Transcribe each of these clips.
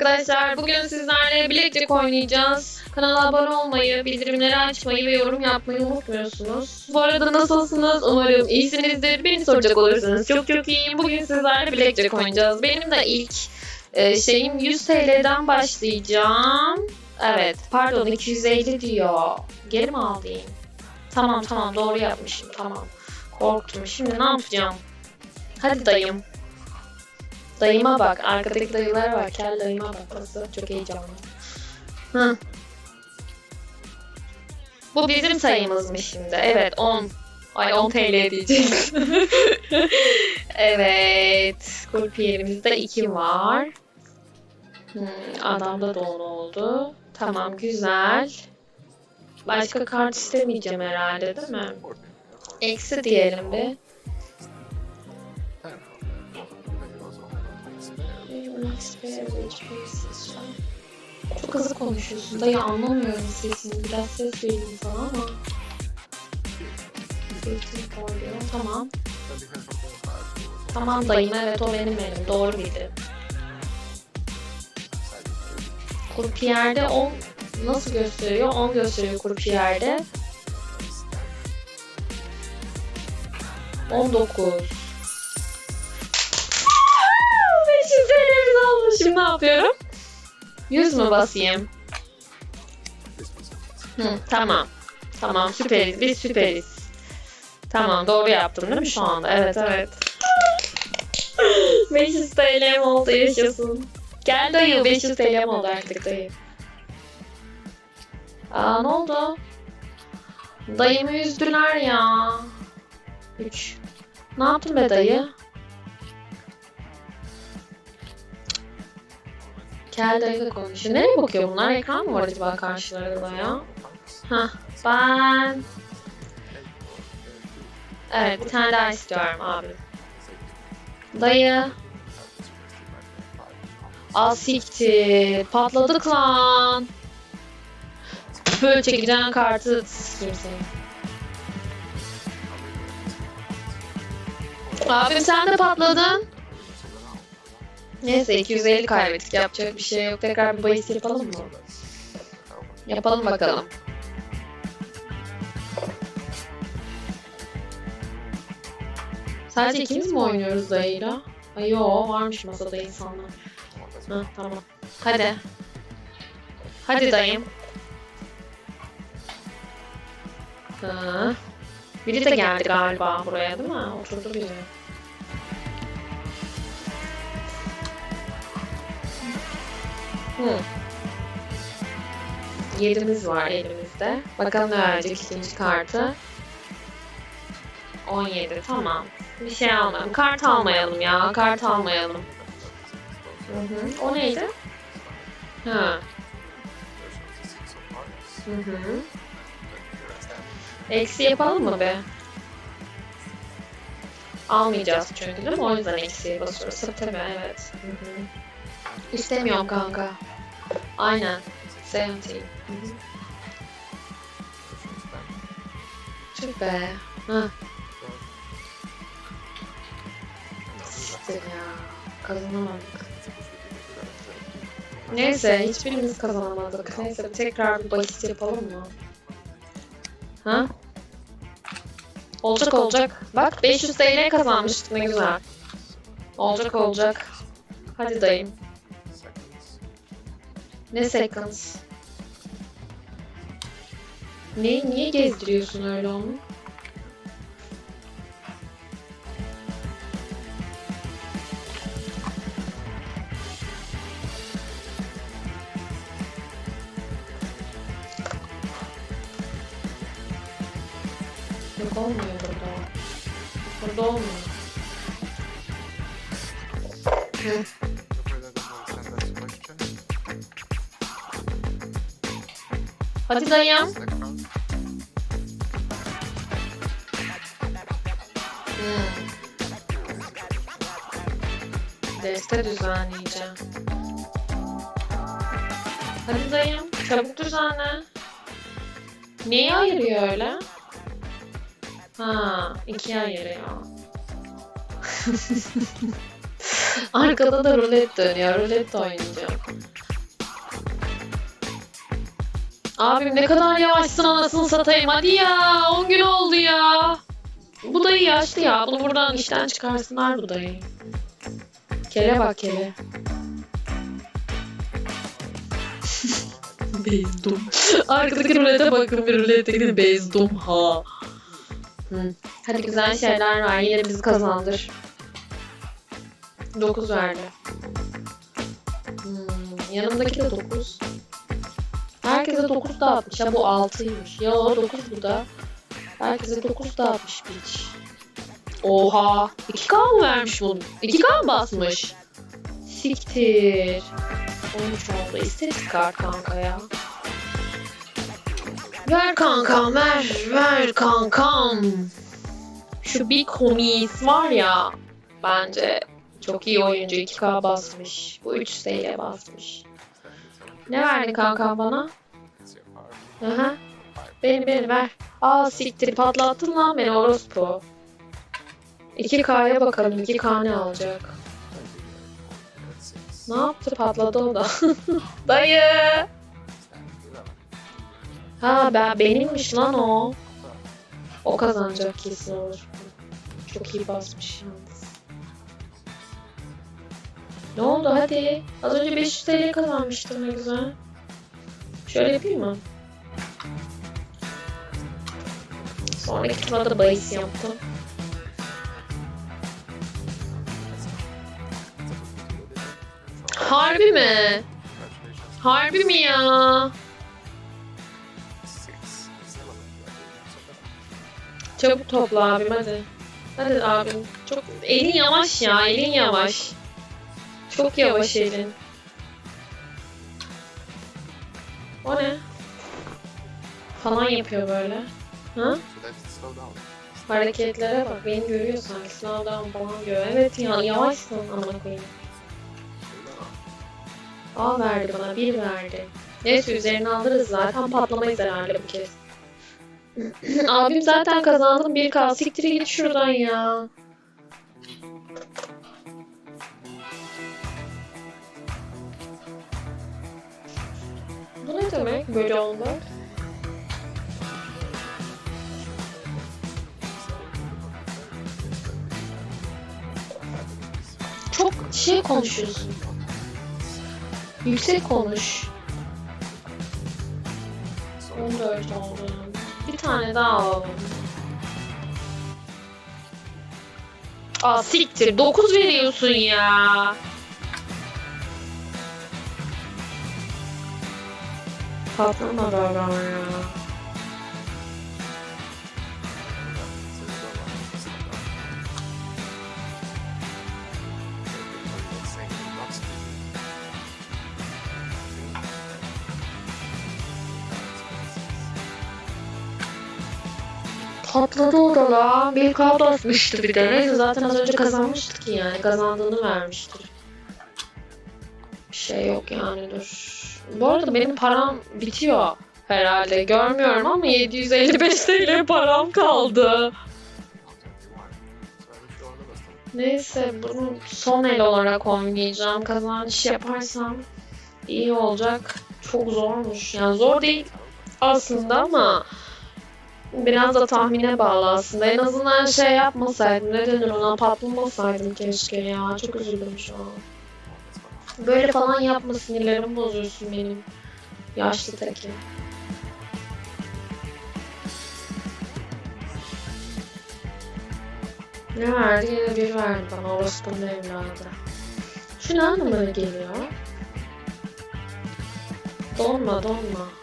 arkadaşlar. Bugün sizlerle Blackjack oynayacağız. Kanala abone olmayı, bildirimleri açmayı ve yorum yapmayı unutmuyorsunuz. Bu arada nasılsınız? Umarım iyisinizdir. Beni soracak olursanız çok çok iyiyim. Bugün sizlerle Blackjack oynayacağız. Benim de ilk e, şeyim 100 TL'den başlayacağım. Evet, pardon 250 diyor. Geri mi alayım? Tamam tamam doğru yapmışım tamam. Korktum. Şimdi ne yapacağım? Hadi dayım. Dayıma bak. Arkadaki dayılar var. Kel dayıma bak. Nasıl? Çok heyecanlı. Hı. Bu bizim sayımızmış şimdi. Evet 10. Ay 10 TL diyecek. evet. Kurpiyerimizde 2 var. Hmm, adamda da 10 oldu. Tamam güzel. Başka kart istemeyeceğim herhalde değil mi? Eksi diyelim bir. Çok hızlı konuşuyorsun. Dayı anlamıyorum sesini. Biraz ses vereyim sana ama. Zeytin koyuyor. Tamam. Tamam dayım evet o benim benim. Doğru bildim. Kurpiyerde 10 nasıl gösteriyor? 10 gösteriyor kurpiyerde. 19. Şimdi ne yapıyorum? 100 mü basayım? Hı, tamam. Tamam süperiz. Biz süperiz. Tamam doğru yaptım değil mi şu anda? Evet evet. 500 TL'm oldu yaşasın. Gel dayı 500 TL'm oldu artık dayı. Aa ne oldu? Dayımı üzdüler ya. 3. Ne yaptın be dayı? Kel dayı da konuşuyor. Nereye bakıyor bunlar? Ekran mı var acaba karşılarında ya? Hah ben... Evet bir tane daha istiyorum abi. Dayı. Al siktir. Patladık lan. Böyle çekeceğin kartı sikeyim seni. Abim sen de patladın. Neyse 250 kaybettik. Yapacak bir şey yok. Tekrar bir bahis yapalım mı? Yapalım bakalım. Sadece ikimiz mi oynuyoruz dayıyla? Ay yo varmış masada insanlar. Ha, tamam. Hadi. Hadi dayım. Ha. Biri de geldi galiba buraya değil mi? Oturdu biri. Hı. Yedimiz var elimizde. Bakalım ne verecek ikinci kartı. 17 tamam. Bir şey almayalım. Kart almayalım ya. Kart almayalım. Hı hı. O neydi? Ha. Hı hı. Eksi yapalım mı be? Almayacağız çünkü değil mi? O yüzden eksiye basıyoruz. Tabii tabii evet. Hı hı. İstemiyorum kanka. Aynen. 70. Hı hı. Tüh be. Hah. Siktir ya. Kazanamadık. Neyse hiçbirimiz kazanamadık. Neyse tekrar bir bahis yapalım mı? Ha? Olacak olacak. Bak 500 TL kazanmıştık ne güzel. Olacak olacak. Hadi dayım. Ne seconds? Ne, niye gezdiriyorsun öyle onu? Yok olmuyor burada. Burada olmuyor. Hadi dayım. Hmm. Deste düzenleyeceğim. Hadi dayım. Çabuk düzenle. Neyi ayırıyor öyle? Ha, ikiye ayırıyor. Arkada da rulet dönüyor. Rulet oynayacağım. Abim ne kadar yavaşsın anasını satayım. Hadi ya. 10 gün oldu ya. Bu dayı yaşlı ya. Bunu buradan işten çıkarsınlar bu dayı. Kele bak kele. bezdum. Arkadaki rulete bakın bir rulete gidin bezdum ha. Hı. Hadi güzel şeyler var yine bizi kazandır. 9 verdi. Hmm, yanımdaki de 9. Herkese 9 dağıtmış. Ya bu 6'ymış. Ya o 9 bu da. Herkese 9 dağıtmış piç. Oha. 2K mı vermiş bunu? 2K mı basmış? Siktir. 13 oldu. İstedik kart kanka ya. Ver kankam ver. Ver kankam. Şu Big Homies var ya. Bence çok iyi oyuncu 2K basmış. Bu 3 TL basmış. Ne verdin kankam bana? Aha. Beni beni ver. Aa siktir patlattın lan beni orospu. 2K'ya bakalım 2K ne alacak? Ne yaptı patladı o da. Dayı. Ha ben benimmiş lan o. O kazanacak kesin olur. Çok iyi basmış yalnız. Ne oldu hadi. Az önce 500 TL kazanmıştım ne güzel. Şöyle yapayım mı? Sonraki turda da bahis yaptım. Harbi mi? Harbi mi ya? Çabuk topla abim hadi. Hadi abim. Çok elin yavaş ya, elin yavaş. Çok yavaş elin. O ne? Falan yapıyor böyle. Ha? Hareketlere bak, beni görüyor sanki. Down falan diyor. Evet ya, yavaşsın amına koyayım. A verdi bana, bir verdi. Neyse üzerine alırız zaten patlamayız herhalde bu kez. Abim zaten kazandım bir kal. Siktir git şuradan ya. Bu ne demek böyle olmak? Çok şey konuşuyorsun. Yüksek konuş. 14 oldu. Bir tane daha alalım. Aa siktir 9 veriyorsun ya. Patlama babam ya. Patladı o da la. Bir kağıt basmıştı bir de. Neyse zaten az önce kazanmıştık ki yani. Kazandığını vermiştir. Bir şey yok yani dur. Bu arada benim param bitiyor herhalde. Görmüyorum ama 755 TL param kaldı. Neyse bunu son el olarak oynayacağım. Kazanç yaparsam iyi olacak. Çok zormuş. Yani zor değil aslında ama biraz da tahmine bağlı aslında. En azından şey yapmasaydım. Ne denir ona patlamasaydım keşke ya. Çok üzüldüm şu an. Böyle falan yapma sinirlerimi bozuyorsun benim. Yaşlı tekim. Ne verdi? Yine bir verdi bana. Orospunun evladı. Şu ne anlamına geliyor? Donma donma.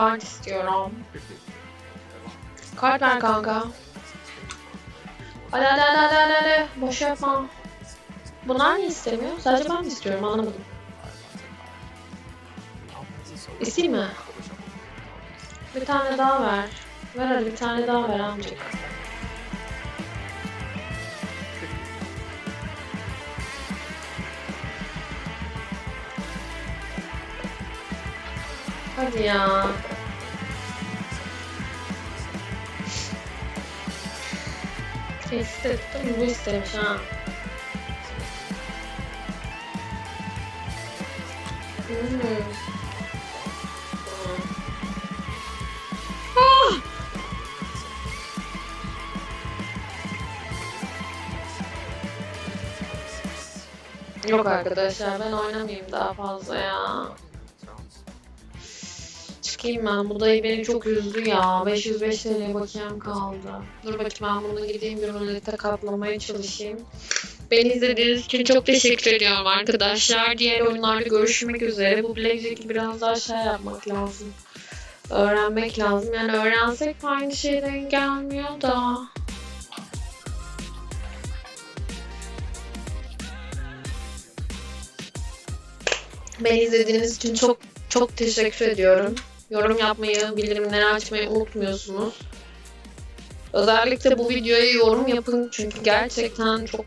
Kart istiyorum. Kart ver kanka. Hadi hadi hadi hadi hadi. Boş yapma. Bunlar niye istemiyor? Sadece ben mi istiyorum anlamadım. İsteyeyim mi? Bir tane daha ver. Ver hadi bir tane daha ver amcık. Hadi ya. Tesis ettim bu istemiş ha. Hmm. Ah! Yok arkadaşlar ben oynamayayım daha fazla ya. Çıkayım ben. Bu dayı beni çok üzdü ya. 505 TL bakiyem kaldı. Dur bakayım ben bunu gideyim bir rulete katlamaya çalışayım. Beni izlediğiniz için çok teşekkür ediyorum arkadaşlar. Diğer oyunlarda görüşmek üzere. Bu Blackjack'i biraz daha şey yapmak lazım. Öğrenmek lazım. Yani öğrensek aynı şeyden gelmiyor da. Beni izlediğiniz için çok çok teşekkür ediyorum. Yorum yapmayı, bildirimleri açmayı unutmuyorsunuz. Özellikle bu videoya yorum yapın çünkü gerçekten çok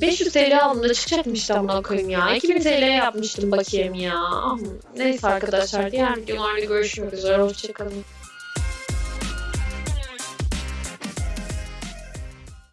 500 TL aldığımda çıkacakmış da buna koyayım ya. 2000 TL yapmıştım bakayım ya. Neyse arkadaşlar diğer videolarda görüşmek üzere. Hoşçakalın.